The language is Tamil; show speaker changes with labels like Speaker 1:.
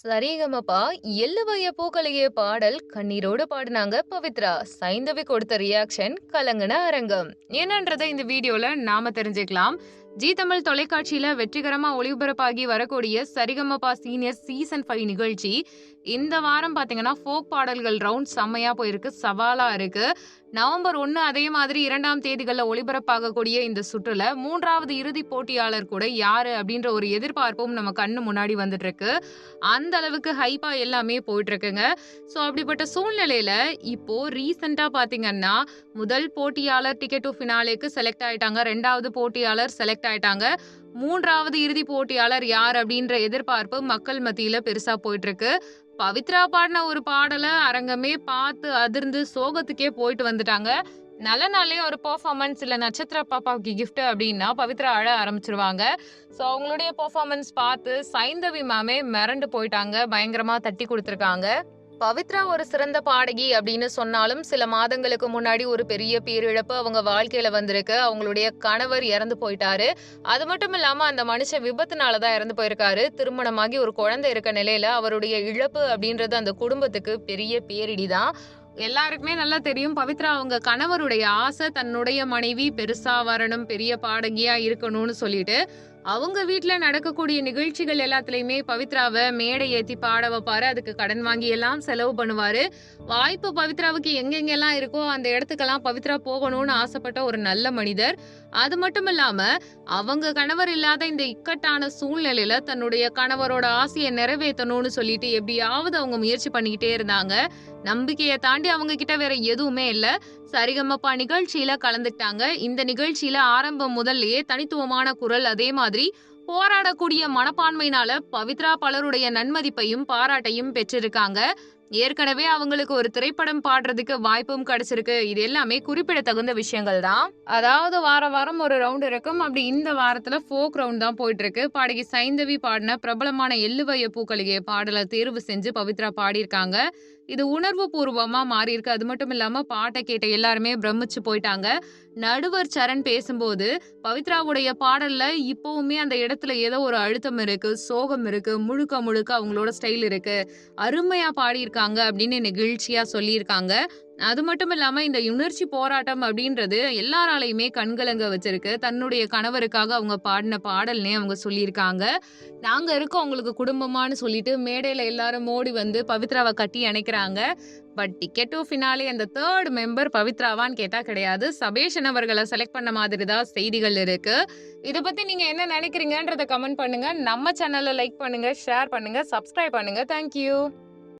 Speaker 1: சரிகமப்பா எள்ளுவைய பூக்களையே பாடல் கண்ணீரோடு பாடினாங்க பவித்ரா. சைந்தவி கொடுத்த ரியாக்ஷன் கலங்கன அரங்கம். என்னன்றதை இந்த வீடியோல நாம தெரிஞ்சுக்கலாம். ஜி தமிழ் தொலைக்காட்சியில வெற்றிகரமா ஒளிபரப்பாகி வரக்கூடிய சரிகமப்பா சீனியர் சீசன் ஃபைவ் நிகழ்ச்சி. இந்த வாரம் பாத்தீங்கன்னா ஃபோக் பாடல்கள் ரவுண்ட் செம்மையா போயிருக்கு சவாலா இருக்கு. நவம்பர் ஒன்று அதே மாதிரி இரண்டாம் தேதிகளில் ஒளிபரப்பாகக்கூடிய இந்த சுற்றுல மூன்றாவது இறுதி போட்டியாளர் கூட யாரு அப்படின்ற ஒரு எதிர்பார்ப்பும் நம்ம கண்ணு முன்னாடி வந்துட்டு இருக்கு அந்த அளவுக்கு ஹைப்பா எல்லாமே போயிட்டு இருக்குங்க ஸோ அப்படிப்பட்ட சூழ்நிலையில இப்போ ரீசெண்டா பாத்தீங்கன்னா முதல் போட்டியாளர் டிக்கெட் டு ஃபினாலேக்கு செலக்ட் ஆயிட்டாங்க. ரெண்டாவது போட்டியாளர் செலக்ட் ஆயிட்டாங்க. மூன்றாவது இறுதி போட்டியாளர் யார் அப்படின்ற எதிர்பார்ப்பு மக்கள் மத்தியில பெருசா போயிட்டு இருக்கு பவித்ரா பாடின ஒரு பாடலை அரங்கமே பார்த்து அதிர்ந்து சோகத்துக்கே போயிட்டு வந்துட்டாங்க. நல்ல நாளே ஒரு பர்ஃபார்மன்ஸ் இல்லை நட்சத்திர பாப்பாவுக்கு கிஃப்ட் அப்படின்னா பவித்ரா அழ ஆரம்பிச்சிருவாங்க. ஸோ அவங்களுடைய பர்ஃபார்மன்ஸ் பார்த்து சைந்தவி மேமே மிரண்டு போயிட்டாங்க பயங்கரமாக தட்டி கொடுத்துருக்காங்க. பவித்ரா ஒரு சிறந்த பாடகி அப்படின்னு சொன்னாலும் சில மாதங்களுக்கு முன்னாடி ஒரு பெரிய பேரிழப்பு அவங்க வாழ்க்கையில வந்திருக்கு. அவங்களுடைய கணவர் இறந்து போயிட்டாரு. அது மட்டும் இல்லாம அந்த மனுஷன் விபத்துனாலதான் இறந்து போயிருக்காரு. திருமணமாகி ஒரு குழந்தை இருக்க நிலையில அவருடைய இழப்பு அப்படின்றது அந்த குடும்பத்துக்கு பெரிய பேரிடி தான் எல்லாருக்குமே நல்லா தெரியும். பவித்ரா அவங்க கணவருடைய ஆசை தன்னுடைய மனைவி பெருசா வரணும் பெரிய பாடகியா இருக்கணும்னு சொல்லிட்டு அவங்க வீட்டில் நடக்கக்கூடிய நிகழ்ச்சிகள் எல்லாத்துலேயுமே பவித்ராவை மேடை ஏற்றி பாட வைப்பாரு. அதுக்கு கடன் வாங்கி எல்லாம் செலவு பண்ணுவாரு. வாய்ப்பு பவித்ராவுக்கு எங்கெங்கெல்லாம் இருக்கோ அந்த இடத்துக்கெல்லாம் பவித்ரா போகணும்னு ஆசைப்பட்ட ஒரு நல்ல மனிதர். அது மட்டும் இல்லாம அவங்க கணவர் இல்லாத இந்த இக்கட்டான சூழ்நிலையில தன்னுடைய கணவரோட ஆசையை நிறைவேற்றணும்னு சொல்லிட்டு எப்படியாவது அவங்க முயற்சி பண்ணிக்கிட்டே இருந்தாங்க. நம்பிக்கையை தாண்டி அவங்க கிட்ட வேற எதுவுமே இல்ல. சரிகமப்பா நிகழ்ச்சியில கலந்துட்டாங்க இந்த நிகழ்ச்சியில ஆரம்பம் முதல்லயே தனித்துவமான குரல் அதே மாதிரி போராடக்கூடிய மனப்பான்மையினால பவித்ரா பலருடைய நன்மதிப்பையும் பாராட்டையும் பெற்றிருக்காங்க. ஏற்கனவே அவங்களுக்கு ஒரு திரைப்படம் பாடுறதுக்கு வாய்ப்பும் கிடைச்சிருக்கு. இது எல்லாமே குறிப்பிடத்தகுந்த விஷயங்கள் தான். அதாவது வார வாரம் ஒரு ரவுண்ட் இருக்கும். அப்படி இந்த வாரத்துல ஃபோக் ரவுண்ட் தான் போயிட்டு இருக்கு பாடகி சைந்தவி பாடின பிரபலமான எள்ளுவைய பூக்களிகை பாடலை தேர்வு செஞ்சு பவித்ரா பாடியிருக்காங்க. இது உணர்வு பூர்வமா மாறி இருக்கு அது மட்டும் இல்லாம பாட்டை கேட்ட எல்லாருமே பிரமிச்சு போயிட்டாங்க. நடுவர் சரண் பேசும்போது பவித்ராவுடைய பாடல்ல இப்பவுமே அந்த இடத்துல ஏதோ ஒரு அழுத்தம் இருக்கு சோகம் இருக்கு முழுக்க முழுக்க அவங்களோட ஸ்டைல் இருக்கு. அருமையா பாடியிருக்காங்க. அப்படின்னு நெகிழ்ச்சியா சொல்லியிருக்காங்க. அது மட்டும் இல்லாம இந்த உணர்ச்சி போராட்டம் அப்படின்றது எல்லாராலையுமே கண்கலங்க வச்சிருக்கு. தன்னுடைய கணவருக்காக அவங்க பாடின பாடல்னே அவங்க சொல்லியிருக்காங்க. நாங்க இருக்கோம் அவங்களுக்கு குடும்பமானு சொல்லிட்டு மேடையில எல்லாரும் மோடி வந்து பவித்ராவை கட்டி அணைக்கிறாங்க. பட் டிக்கெட் டு ஃபினாலே அந்த தேர்ட் மெம்பர் பவித்ராவான்னு கேட்டா கிடையாது. சபேஷன் அவர்களை செலக்ட் பண்ண மாதிரி தான் செய்திகள் இருக்கு. இதை பத்தி நீங்க என்ன நினைக்கிறீங்கன்றத கமெண்ட் பண்ணுங்க. நம்ம சேனலை லைக் பண்ணுங்க ஷேர் பண்ணுங்க சப்ஸ்கிரைப் பண்ணுங்க. தேங்க்யூ